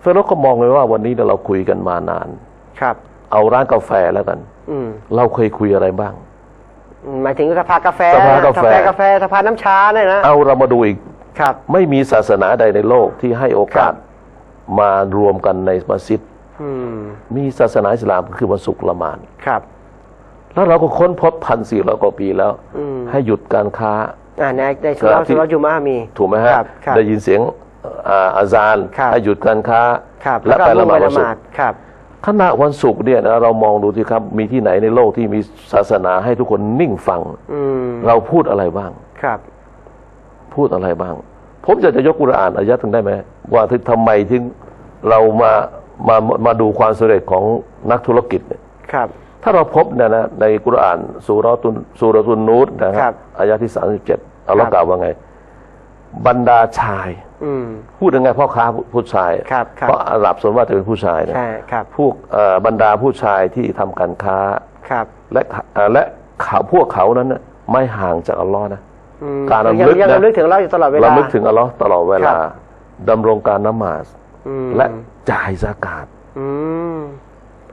เฟโรก็มองเลยว่าวันนี้เนี่ยเราคุยกันมานาน ครับ เอาร้านกาแฟแล้วกัน อืมเราเคยคุยอะไรบ้าง หมายถึงสภากาแฟสภากาแฟ กาแฟสภาน้ำชาเนี่ยนะเอาเรามาดูอีก ครับ ไม่มีศาสนาใดในโลกที่ให้โอกาสครับมารวมกันในมัสยิด อืม มีศาสนาอิสลามก็คือวันศุกร์ละหมาดครับ แล้วเราก็ค้นพบพันสี่ร้อยกว่าปีแล้ว อืม ให้หยุดการค้า อ่าในในสุราครับที่ สุราจุมามี ถูกไหมฮะ ครับครับ ได้ยินเสียง อ่าอาซานครับให้หยุดการค้า ครับและไปก็ละหมาดไปวันศุกร์ครับขณะวันศุกร์เนี่ยนะเรามองดูที่ครับ มีที่ไหนในโลกที่มีศาสนาให้ทุกคนนิ่งฟัง อืมเราพูดอะไรบ้าง ครับ พูดอะไรบ้าง ผมอยากจะยกกุรอานอายะถึงได้ไหมว่าที่ทำไมถึงเรามามามาดูความสำเร็จของนักธุรกิจเนี่ยครับ ถ้าเราพบเนี่ยนะในกุรอานสุเราะตุนสุเราะตุนนูตนะคครัรับบอายะที่สามสิบเจ็ดอัลลอฮ์ครับ กล่าวว่าไง บรรดาชาย อืม พูดยังไงพ่อค้าผู้ชาย ครับครับเพราะอาหรับส่วนมากจะเป็นผู้ชายนะใช่ครับ พวกเอ่อบรรดาผู้ชายที่ทำการค้า ครับ และเอ่อและเขาพวกเขานั้นน่ะไม่ห่างจากอัลลอฮ์นะ อืมการยังรำลึกยังนะรำลึกถึงเราอยู่ตลอดเวลา เราลึกถึงอัลลอฮ์ตลอดเวลาครับ ดำรงการนมาสอืมและจ่ายซากาต อืม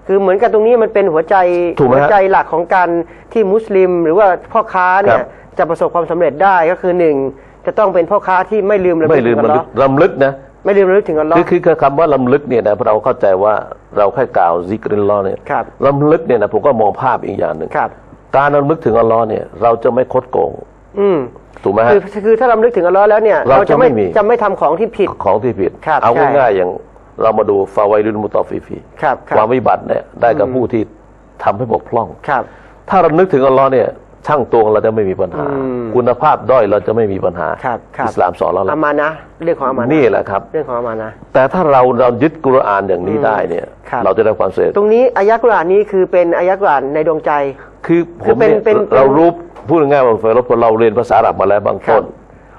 คือเหมือนกับตรงนี้มันเป็นหัวใจถูกไหมหัวฮะใจหลักของการที่มุสลิม หรือว่าพ่อค้าเนี่ครัยบจะประสบความสำเร็จได้ก็คือหนึ่ง จะต้องเป็นพ่อค้าที่ไม่ลืมระลึไม่กลืถึมงอัลระลลึอกฮ์รำลึกนะ ไม่ลืมระลึกถึงอัลลอฮ์คือคือคือคำว่าลำลึกเนี่ยนะเราเข้าใจว่าเราแค่กล่าวซิกริลลอฮ์เนี่ยครับลำลึกเนี่ยนะผมก็มองภาพอีกอย่างหนึ่งครับ การลำลึกถึงอัลลอฮ์เนี่ยเราจะไม่คดโกงอืมถูกไหมฮะ คือคือถ้าลำลึกถึงอัลลอฮ์แล้วเนี่ยเราจะไม่มี จะไม่ทำของที่ผิด ของที่ผิด ครับเอาใช่ง่ายๆอย่างเรามาดูฟาไวรุนมุตอฟิฟีครับคความรับวิบัติเนี่ยได้กับผู้ที่ทำให้บกพร่อง ครับ ถ้าเรานึกถึงอัลลอฮ์เนี่ย ช่างตวงเราจะไม่มีปัญหา อืม คุณภาพด้อยเราจะไม่มีปัญหาครับครับอิสลามสอนเราแล้อาวมานะเรื่องของอามานะนี่แหละครับ เรื่องของอามานะ แต่ถ้าเราเรายึดกุรอานอย่างนี้ได้เนี่ย ครับ เราจะได้ความสำเร็จตรงนี้อายะกุรอานนี้คือเป็นอายะกุรอานในดวงใจ คือผคือมเป็นเนี่ยเป็นเรารู้พูดง่ายๆว่าเราเราเรียนภาษาอาหรับมาแล้วบางครัต้บน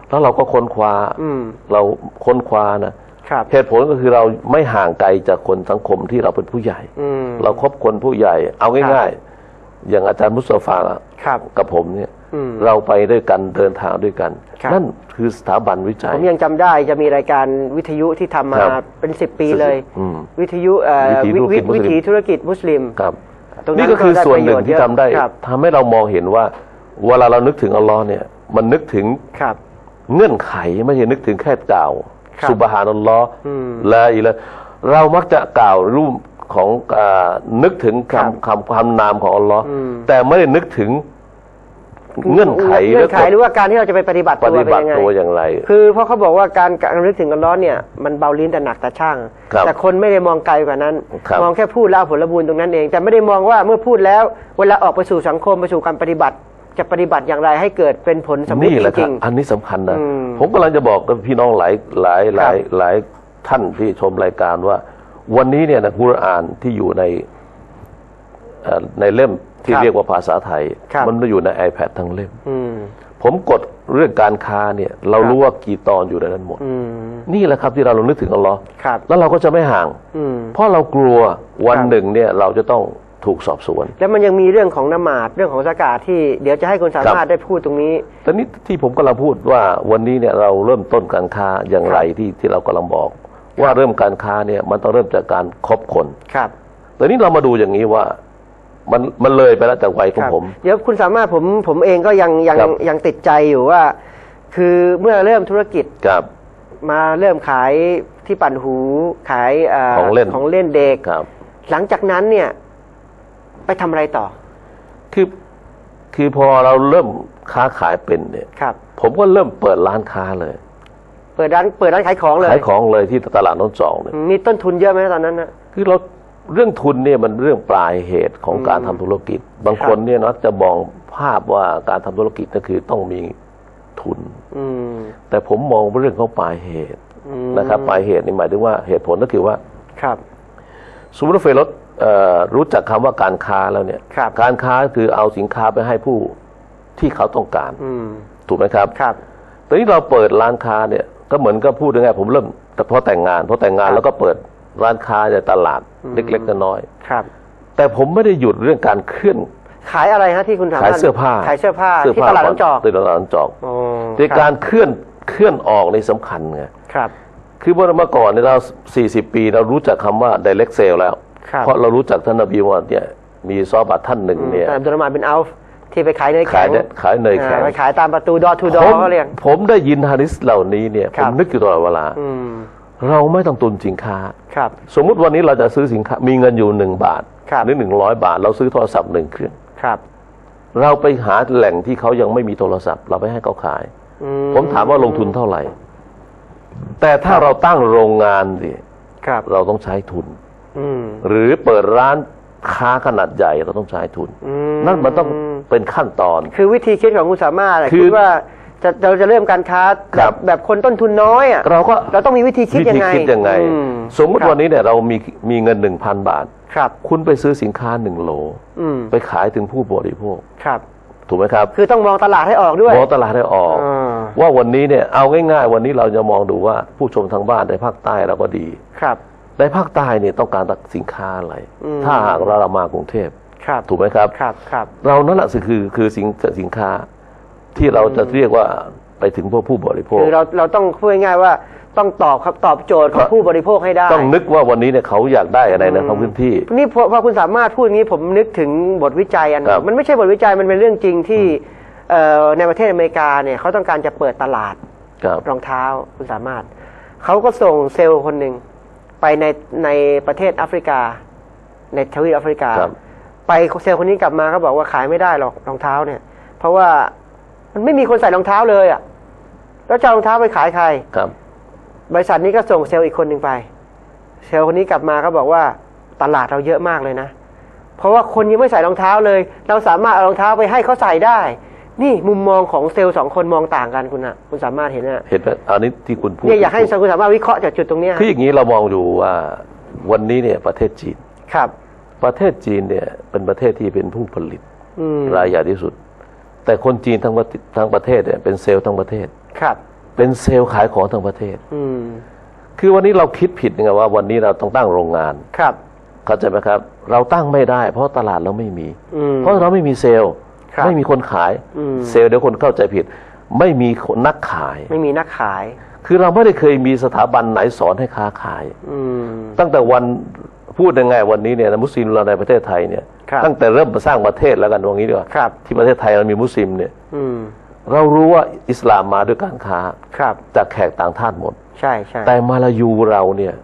แล้วเราก็ค้นคว้าอืม เราค้นคว้านะครับ เหตุผลก็คือเราไม่ห่างไกลจากคนสังคมที่เราเป็นผู้ใหญ่ อืม เราคบคนผู้ใหญ่ เอาง่าย ๆ อย่างอาจารย์มุสตาฟาครับกับผมเนี่ยอืมเราไปด้วยกันเดินทางด้วยกันครับนั่นคือสถาบันวิจัผยมยังจำได้จะมีรายการวิทยุที่ทำมาครับเป็นสิบปีเลยอืมวิทยุเอ่อวิถีธุรกิจมุสลิมวิถีธุรกิจมุสลิมครับตรงนั้นนี่ก็คือก็ได้ส่วนหนึ่งประโยชน์ที่เยอะทำได้ครับทำให้เรามองเห็นว่า เวลาเรานึกถึงอัลลอฮ์เนี่ย มันนึกถึงครับเงื่อนไขไม่ใช่นึกถึงแค่กล่าวครับสุบฮานัลลอฮ์อืมละอิละเรามักจะกล่าวรูป ของอานึกถึงครับคำคำคำนามของอัลลอฮ์อืมแต่ไม่ได้นึกถึงเงื่อนไขเงื่อนไขและหรือว่าการที่เราจะไปปฏิบัติปตัวฏิเป็นบัติยังไงตัวอย่างไร คือเพราะเขาบอกว่าการการนึกถึงอัลเลอฮ์เนี่ยมันเบาลิ้นแต่หนักแต่ช่างครับแต่คนไม่ได้มองไกลกว่านั้นครับมองแค่พูดแล้วเอาผลบุญตรงนั้นเอง แต่ไม่ได้มองว่าเมื่อพูดแล้ว เวลาออกไปสู่สังคมไปสู่การปฏิบัติ จะปฏิบัติอย่างไรให้เกิดเป็นผลสำเร็จนี่แหละจครัริบงอันนี้สำคัญนะอืมผมกำลังจะบอกกับพี่น้องหลายหลายหลายครับหลายท่านที่ชมรายการว่า วันนี้เนี่ยนะกุรอานที่อยู่ในเอ่อในเล่มที่ครับเรียกว่าภาษาไทยครับมันอยู่ใน iPad ทั้งเล่มๆอืมผมกดเรื่องการค้าเนี่ย เราครับรู้ว่ากี่ตอนอยู่ในนั้นหมดอืมนี่แหละครับที่เราเรานึกถึงอัลลอฮ์ครับแล้วเราก็จะไม่ห่างอืมเพราะเรากลัววันครับหนึ่งเนี่ยเราจะต้องถูกสอบสวน แล้วมันยังมีเรื่องของนมาดเรื่องของสกาดที่เดี๋ยวจะให้คุณสามารถได้พูดตรงนี้แต่นี้ที่ผมกำลังพูดว่าวันนี้เนี่ยเราเริ่มต้นการค้าอย่างไรที่ที่เรากำลังบอก ว่าเริ่มการค้าเนี่ยมันต้องเริ่มจากการคบคนครับแต่นี้เรามาดูอย่างนี้ว่ามันมันเลยไปแล้วจากวัยของครับผม เดี๋ยวคุณสามารถผมผมเองก็ยังยังครับยังติดใจอยู่ว่า คือเมื่อเริ่มธุรกิจครับ มาเริ่มขายที่ปั่นหูขายเของเล่นของเล่นเด็กครับ หลังจากนั้นเนี่ย ไปทำอะไรต่อ คือคือพอเราเริ่มค้าขายเป็นเนี่ยครับ ผมก็เริ่มเปิดร้านค้าเลย เปิดร้านเปิดร้านขายของเลยขายของเลยที่ตลาดน้องจอกเนี่ยมีต้นทุนเยอะไหมตอนนั้นนะคือเราเรื่องทุนเนี่ยมันเรื่องปลายเหตุของการทำธุรกิจ บางคนเนี่ยนะจะมองภาพว่าการทำธุรกิจก็คือต้องมีทุนอืมแต่ผมมองเรื่องของปลายเหตุอืมนะครับ ปลายเหตุนี่หมายถึงว่าเหตุผลก็คือว่าครับสมมติว่าเฟรถเอ่อรู้จักคำว่าการค้าแล้วเนี่ยครับการค้าคือเอาสินค้าไปให้ผู้ที่เขาต้องการอืมถูกไหมครับครับตอนนี้เราเปิดร้านค้าเนี่ย ก็เหมือนก็พูดง่ายๆผมเริ่มแต่พอแต่งงานพอแต่งงานครับแล้วก็เปิดร้านค้าในตลาดเล็กๆน้อยครับๆแต่ผมไม่ได้หยุดเรื่องการเคลื่อนขายอะไรฮะที่คุณสามารถขายเสื้อผ้าขายเสื้อผ้าที่ตลาดน้องจอกที่ตลาดน้องจอกอ๋อในการเคลื่อนเคลื่อนออกในสำคัญไงครับ คือเมื่อก่อนเนี่ยเรา40 ปีเรารู้จักคำว่า direct sale แล้วครับเพราะเรารู้จักท่านนบีว่าเนี่ยมีซอบัตท่านหนึ่งเนี่ยแต่อับดุลรหมานเป็นอัลฟ ที่ไปขายเนยขาแข็ยงเนี่ยขายเนยแข็ง อ่าไปขายตามประตูดอทูดอผมเขาเรียก ผมได้ยินฮะดิษเหล่านี้เนี่ยคผรับ มนึกอยู่ตลอดเวลา อืมเราไม่ต้องตุนสินค้า ครับ สมมุติวันนี้เราจะซื้อสินค้ามีเงินอยู่หนึ่งบาทครับ หรือหนึ่งร้อยบาท เราซื้อโทรศัพท์หนึ่งเครื่อง ครับเราไปหาแหล่งที่เขายังไม่มีโทรศัพท์ เราไปให้เขาขาย อืผมถามว่าลงทุนเท่าไหร่ แต่ถ้าเราตั้งโรงงานสิครับ เราต้องใช้ทุน อืมหรือเปิดร้านค้าขนาดใหญ่เราต้องใช้ทุน อืมนั่นมันต้อง เป็นขั้นตอน คือวิธีคิดของคุณสามารถอะคือ คิดว่าจะเราจะเริ่มการค้าครัแบบบ แบบคนต้นทุนน้อยอะเราก็เราต้องมีวิธีคิดวิยังธีไงคิดยังไง อืสมมุติครับวันนี้เนี่ยเรามีมีเงินหนึ่งพันบาท ครับ คุณไปซื้อสินค้าหนึ่งโหลอืมไปขายถึงผู้บริโภค ครับ ถูกไหมครับคือต้องมองตลาดให้ออกด้วยมองตลาดให้ออก อ่าว่าวันนี้เนี่ยเอาง่ายๆ วันนี้เราจะมองดูว่าผู้ชมทางบ้านในภาคใต้เราก็ดี ครับ ในภาคใต้เนี่ยต้องการสินค้าอะไร อืม ถ้าหากเรามากรุงเทพ ครับถูกไหมครับครับครับเรานั่นแหละสิคือคือสินสินค้าที่เราจะเรียกว่าไปถึงผู้ผู้บริโภคคือเราเราต้องพูดง่ายๆว่าต้องตอบครับตอบโจทย์ของผู้บริโภคให้ได้ ต้องนึกว่าวันนี้เนี่ยเขาอยากได้อะไรในท้องพื้นที่ นี่พอพอคุณสามารถพูดอย่างนี้ผมนึกถึงบทวิจัยอันหนึ่ครังบมันไม่ใช่บทวิจัยมันเป็นเรื่องจริงที่เอ่อในประเทศอเมริกาเนี่ยเขาต้องการจะเปิดตลาดครับรองเท้าคุณสามารถเขาก็ส่งเซลล์คนหนึ่งไปในในประเทศแอฟริกา ในทวีปแอฟริกาครับ ไปเซลล์คนนี้กลับมาเขาบอกว่าขายไม่ได้หรอกรองเท้าเนี่ย เพราะว่ามันไม่มีคนใส่รองเท้าเลยอะ แล้วจะเอารองเท้าไปขายใครครับ บริษัทนี้ก็ส่งเซลล์อีกคนหนึ่งไป เซลล์คนนี้กลับมาก็บอกว่าตลาดเราเยอะมากเลยนะ เพราะว่าคนยังไม่ใส่รองเท้าเลย เราสามารถเอารองเท้าไปให้เขาใส่ได้ นี่มุมมองของเซลล์สองคนมองต่างกันคุณอะคุณสามารถเห็นอะเห็นไหมอันนี้ที่คุณพูดเนี่ยอยากให้คุณสามารถวิเคราะห์จากจุดตรงเนี้ยคืออย่างนี้เรามองดูว่าวันนี้เนี่ยประเทศจีนครับ ประเทศจีนเนี่ยเป็นประเทศที่เป็นผู้ผลิตอืมรายใหญ่ที่สุด แต่คนจีนทั้งประเทศทั้งประเทศเนี่ยเป็นเซลล์ทั้งประเทศครับ เป็นเซลล์ขายของทั้งประเทศ อืมคือวันนี้เราคิดผิดไงว่าวันนี้เราต้องตั้งโรงงานครับเข้าใจไหมครับ เราตั้งไม่ได้ เพราะตลาดเราไม่มีอืมเพราะเราไม่มีเซลล์ครับไม่มีคนขายอืมเซลล์เดี๋ยวคนเข้าใจผิด ไม่มีคนนักขาย ไม่มีนักขาย คือเราไม่ได้เคยมีสถาบันไหนสอนให้ค้าขายอืมตั้งแต่วัน พูดยังไงวันนี้เนี่ยมุสลิมเราในประเทศไทยเนี่ยครับตั้งแต่เริ่มมาสร้างประเทศแล้วกันตรงนี้ดีกว่าครับที่ประเทศไทยเรามีมุสลิมเนี่ยอืมเรารู้ว่าอิสลามมาด้วยการค้าครับจากแขกต่างชาติหมด ใช่ใช่แต่มาลายูเราเนี่ย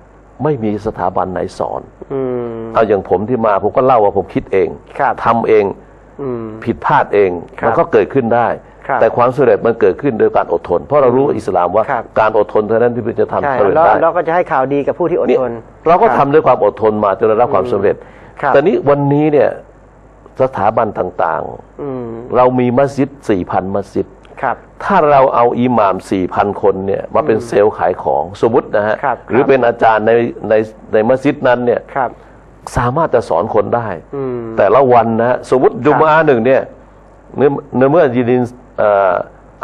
ไม่มีสถาบันไหนสอนอืมเอาอย่างผมที่มาผมก็เล่าว่าผมคิดเองครับทำเองอืมผิดพลาดเองครับมันก็เกิดขึ้นได้ครับ แต่ความสำเร็จมันเกิดขึ้นโดยการอดทน เพราะเรารู้ว่าอิสลามว่าครับ การอดทนเท่านั้นที่จะทำใช่สำเร็จแล้วได้ เราก็จะให้ข่าวดีกับผู้ที่อดเนี่ยทนเราก็คบทำด้วยความอดทนมาจนได้รับความสำเร็จ ครับ แต่นี้วันนี้เนี่ยสถาบันต่างอืมๆ เรามีมัสยิดสี่พันมัสยิด ครับ ถ้าเราเอาอิหม่ามสี่พันคนเนี่ยมาเป็นเซลล์ขายของสมมตินะฮะ ครับ หรือเป็นอาจารย์ในในในมัสยิดนั้นเนี่ยครับ สามารถจะสอนคนได้ อืม แต่ละวันนะฮะสมมติจุมอาหนึ่งเนี่ยเนื้อเนื้อเมื่อยินเอ่อ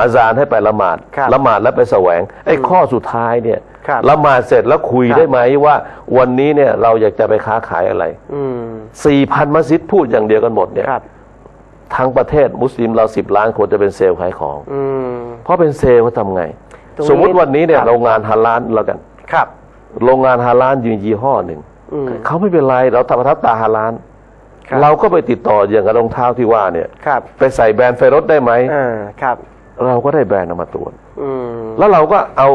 อาจารย์ให้ไปละหมาดครับละหมาดแล้วไปแสวงไอ้ข้อสุดท้ายเนี่ยครับละหมาดเสร็จแล้วคุยครับได้ไหมว่า วันนี้เนี่ยเราอยากจะไปค้าขายอะไรอืมสี่พันมัสยิดพูดอย่างเดียวกันหมดเนี่ยครับทั้งประเทศมุสลิมเราสิบล้านคนจะเป็นเซลล์ขายของอืมเพราะเป็นเซลล์เขาทำไงตรงนี้สมมติวันนี้เนี่ยครับโรงงานฮาลานแล้วกันครับ โรงงานฮาลานยืนยี่ห้อหนึ่งอืมเขาไม่เป็นไรเราทำประทับตาฮาลานครับ เราก็ไปติดต่ออย่างกับรองเท้าที่ว่าเนี่ยครับ ไปใส่แบรนด์ไฟรถได้ไหมอ่าครับ เราก็ได้แบรนด์เอามาตรวจอืมแล้วเราก็เอา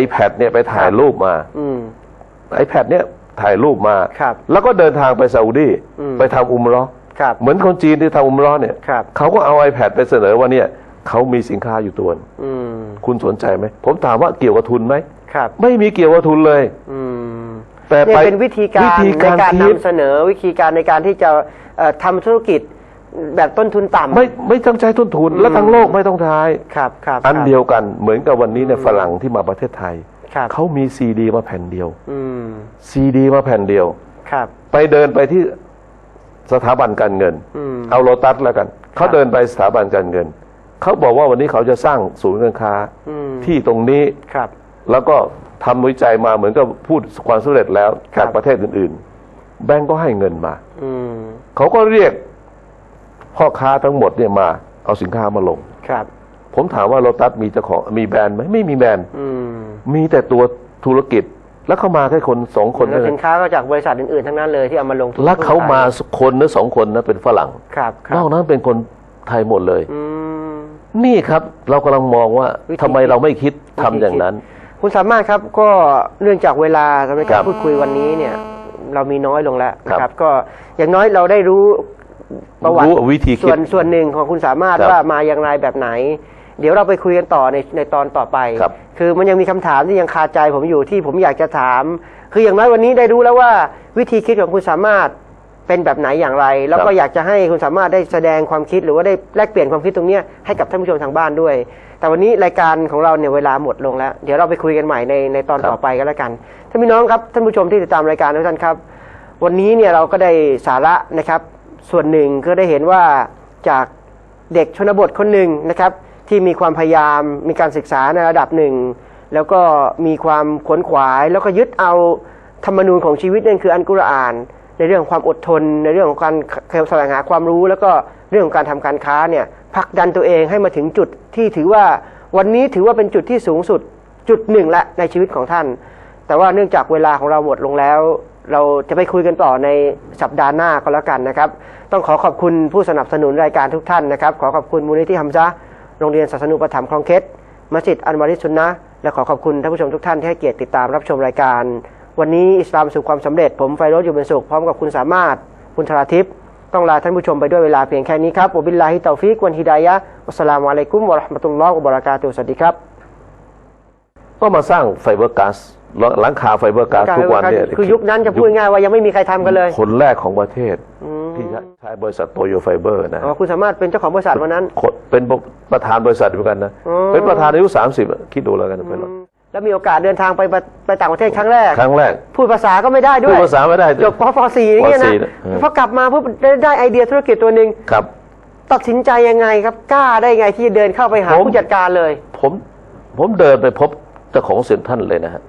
iPad เนี่ยไปถ่ายรูปมาอืม iPad เนี่ยถ่ายรูปมาครับแล้วก็เดินทางไปซาอุดีอืมไปทำอุมเรอครับเหมือนคนจีนที่ทำอุมเรอเนี่ยครับเขาก็เอา iPad ไปเสนอว่าเนี่ยเขามีสินค้าอยู่ตัวหนึ่งอืมคุณสนใจไหม ผมถามว่าเกี่ยวกับทุนไหมครับไม่มีเกี่ยวกับทุนเลย อืม แต่เนี่ยไปเป็นวิธีการวิธีในการการคิด นำเสนอวิธีการในการที่จะเอ่อทำธุรกิจแบบต้นทุนต่ำ ไม่ไม่ต้องใช้ต้นทุน และทั้งโลกไม่ต้องใช้ครับครับอันครับเดียวกันเหมือนกับวันนี้เนี่ยฝรั่งที่มาประเทศไทย ครับเขามีซีดีมาแผ่นเดียวอืมซีดีมาแผ่นเดียว ครับ ไปเดินไปที่สถาบันการเงิน อืม เอาโลตัสแล้วกัน เขาเดินไปสถาบันการเงิน เขาบอกว่าวันนี้เขาจะสร้างศูนย์การค้า อืม ที่ตรงนี้ครับ แล้วก็ทำวิจัยมาเหมือนกับพูดความสำเร็จแล้วครัจากบประเทศอื่น ๆ แบงก์ก็ให้เงินมาอืมเขาก็เรียกพ่อค้าทั้งหมดเนี่ยมา เอาสินค้ามาลงครับ ผมถามว่าโลตัสมีเจ้าของมีแบรนด์ไหมไม่มีแบรนด์อืมมีแต่ตัวธุรกิจแล้วเขามาแค่คนสองคนแล้วเท่าสินั้นนค้าก็จากบริษัทอื่นๆทั้งนั้นเลยที่เอามาลงทุนแล้วเขามาคนหรือสองคนนะเป็นฝรั่งครับคนรัอบกนั้นเป็นคนไทยหมดเลยอืมนี่ครับ เรากำลังมองว่าวิธีทำไมเราไม่คิดทำวิธีอย่างนั้น คุณสามารถครับก็เนื่องจากเวลาสำหรับครัการบพูดคุยวันนี้เนี่ย เรามีน้อยลงแล้วนะคครัรับบก็อย่างน้อยเราได้รู้ประวัติรู้วิธีคิดส่วนส่วนหนึ่งของคุณสามารถครับว่ามาอย่างไรแบบไหน เดี๋ยวเราไปคุยกันต่อในในตอนต่อไปครับคือมันยังมีคำถามที่ยังคาใจผมอยู่ที่ผมอยากจะถาม คืออย่างน้อยวันนี้ได้รู้แล้วว่าวิธีคิดของคุณสามารถ เป็นแบบไหนอย่างไร แล้วก็อยากจะให้คุณสามารถได้แสดงความคิดหรือว่าได้แลกเปลี่ยนความคิดตรงเนี้ยให้กับท่านผู้ชมทางบ้านด้วย แต่วันนี้รายการของเราเนี่ยเวลาหมดลงแล้ว เดี๋ยวเราไปคุยกันใหม่ในในตอนครับต่อไปก็แล้วกันท่านพี่น้องครับท่านผู้ชมที่ติดตามรายการทุกท่านครับ วันนี้เนี่ยเราก็ได้สาระนะครับ ส่วนหนึ่งก็ได้เห็นว่าจากเด็กชนบทคนหนึ่งนะครับที่มีความพยายามมีการศึกษาในระดับหนึ่งแล้วก็มีความขวนขวาย แล้วก็ยึดเอาธรรมนูญของชีวิตนั่นคืออันกุรอาน ในเรื่องของความอดทน ในเรื่องของการแสวงหาความรู้ แล้วก็เรื่องของการทำการค้าเนี่ยผลักดันตัวเองให้มาถึงจุดที่ถือว่าวันนี้ถือว่าเป็นจุดที่สูงสุดจุดหนึ่งละในชีวิตของท่าน แต่ว่าเนื่องจากเวลาของเราหมดลงแล้ว เราจะไปคุยกันต่อในสัปดาห์หน้าก็แล้วกันนะครับ ต้องขอขอบคุณผู้สนับสนุนรายการทุกท่านนะครับ ขอขอบคุณมูลนิธิฮัมซะโรงเรียนศาสนุปถัมภ์คลองเคสมัสยิดอันวาริสุนนะและขอขอบคุณท่านผู้ชมทุกท่านที่ให้เกียรติติดตามรับชมรายการ วันนี้อิสลามสู่ความสำเร็จ ผมไฟโรจน์อยู่เป็นสุขพร้อมกับคุณสามารถคุณธราทิพย์ต้องลาท่านผู้ชมไปด้วยเวลาเพียงแค่นี้ครับวะบิลลาฮิตาฟิกวันฮิดายะฮ์วัสสลามุอะลัยกุมวะเราะห์มะตุลลอฮ์วะบะเราะกาตุฮ์สวัสดีครับ ก็มาสร้างไฟเบอร์ก๊าซหลังคาไฟเบอร์ก๊าซทุกวันเนี่ยคือยุคนั้นจะพูดง่ายๆว่ายังไม่มีใครทำกันเลย คนแรกของประเทศที่ใช้บริษัทโตโยไฟเบอร์นะอ๋อคุณสามารถเป็นเจ้าของบริษัทวันนั้นคนเป็นประธานบริษัทเหมือนกันนะอ๋อเป็นประธานอายุสามสิบคิดดูแล้วกันไปหรอก แล้วมีโอกาสเดินทางไปประไปต่างประเทศครั้งแรก ครั้งแรก พูดภาษาก็ไม่ได้ด้พูวยดภาษาไม่ได้จบปฟสี่อย่างเงี้ยปนะสี่เออพอกลับมาปุ๊บได้ได้ไอเดียธุรกิจตัวหนึ่งครับ ตัดสินใจยังไงครับกล้าได้ไงที่จะเดินเข้าไปหาผมผู้จัดการเลย ผมผมเดินไปพบเจ้าของเซ็นทรัลเลยนะฮะ